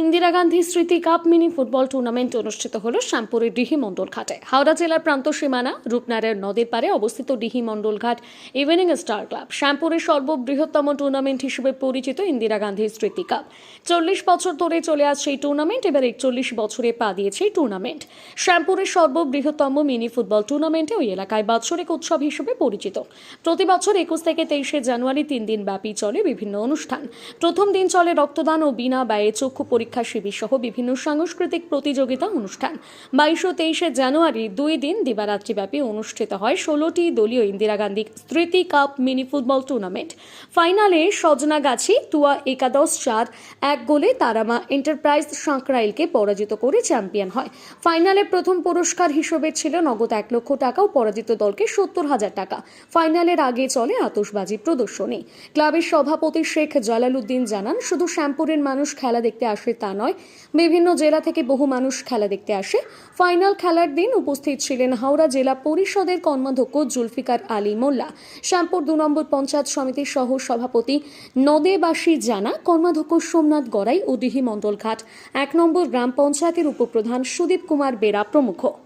ইন্দিরা গান্ধী স্মৃতি cup mini football tournament অনুষ্ঠিত হল শ্যামপুরের ডিহি মণ্ডল ঘাটে। হাওড়া জেলার প্রান্ত সীমানা, রূপনারায়ণ নদীর পারে অবস্থিত Dihi Mondal Ghat evening star club. শ্যামপুরের সর্ববৃহত্তম টুর্নামেন্ট হিসেবে পরিচিত ইন্দিরা গান্ধী স্মৃতি কাপ। চল্লিশ বছর ধরে চলে আসছে এই টুর্নামেন্ট, এবার একচল্লিশ বছরে পা দিয়েছে এই টুর্নামেন্ট। শ্যামপুরের সর্ববৃহত্তম মিনি ফুটবল টুর্নামেন্টে ওই এলাকায় বাৎসরিক উৎসব হিসেবে পরিচিত। প্রতি বছর একুশ থেকে তেইশে জানুয়ারি তিন দিন ব্যাপী চলে বিভিন্ন অনুষ্ঠান। প্রথম দিন চলে রক্তদান ও বিনা ব্যয়ে চক্ষু পরীক্ষা শিবির সহ বিভিন্ন সাংস্কৃতিক প্রতিযোগিতা অনুষ্ঠান। বাইশ তেইশে জানুয়ারি দুই দিন দিবারাত্রিব্যাপী অনুষ্ঠিত হয় ষোলোটি দলীয় ইন্দিরা গান্ধী স্মৃতি কাপ মিনি ফুটবল টুর্নামেন্ট। ফাইনালে সজনাগাছি তুয়া একাদশ চার এক গোলে তারামা এন্টারপ্রাইজ সাঁকরাইলকে পরাজিত করে চ্যাম্পিয়ন হয়। ফাইনালে প্রথম পুরস্কার হিসেবে ছিল নগদ এক লক্ষ টাকা ও পরাজিত দলকে সত্তর হাজার টাকা। ফাইনালের আগে চলে আতশবাজি প্রদর্শনী। ক্লাবের সভাপতি শেখ জালালউদ্দিন জানান, শুধু শ্যামপুরের মানুষ খেলা দেখতে আসে তা নয়। বিভিন্ন জেলা থেকে বহু মানুষ খেলা দেখতে আসে। ফাইনাল খেলার দিন উপস্থিত ছিলেন হাওড়া জেলা পরিষদের কর্মাধ্যক্ষ জুলফিকার আলী মোল্লা। শ্যামপুর দু নম্বর পঞ্চায়েত সমিতির সহ সভাপতি নদেবাসী জানা, কর্মাধ্যক্ষ সোমনাথ গড়াই ও দিহি মণ্ডলঘাট এক নম্বর গ্রাম পঞ্চায়েতের উপপ্রধান সুদীপ কুমার বেরা প্রমুখ।